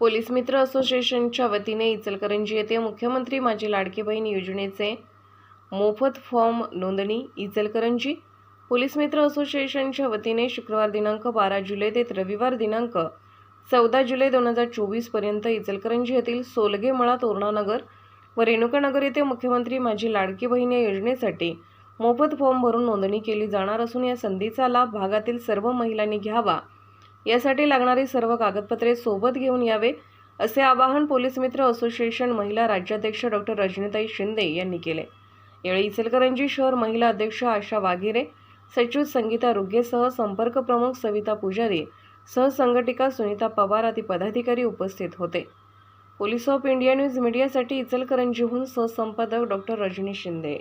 Police मित्र असोसिएशनच्या वतीने इचलकरंजी येथे मुख्यमंत्री माझी लाडकी बहीण योजनेचे मोफत फॉर्म नोंदणी इचलकरंजी. पोलीस मित्र असोसिएशनच्या वतीने शुक्रवार दिनांक बारा जुलै ते रविवार दिनांक चौदा जुलै दोन हजार चोवीसपर्यंत इचलकरंजी येथील सोलगेमळा तोरणानगर व रेणुकानगर येथे मुख्यमंत्री माझी लाडकी बहीण या योजनेसाठी मोफत फॉर्म भरून नोंदणी केली जाणार असून या संधीचा लाभ भागातील सर्व महिलांनी घ्यावा. यासाठी लागणारी सर्व कागदपत्रे सोबत घेऊन यावे असे आवाहन पोलीस मित्र असोसिएशन महिला राज्याध्यक्ष डॉक्टर रजनीताई शिंदे यांनी केले. यावेळी इचलकरंजी शहर महिला अध्यक्ष आशा वाघिरे सचिव संगीता रुग्गेसह संपर्क प्रमुख सविता पुजारी सहसंघटिका सुनीता पवार आदी पदाधिकारी उपस्थित होते. पोलीस ऑफ इंडिया न्यूज मीडियासाठी इचलकरंजीहून सहसंपादक डॉक्टर रजनी शिंदे.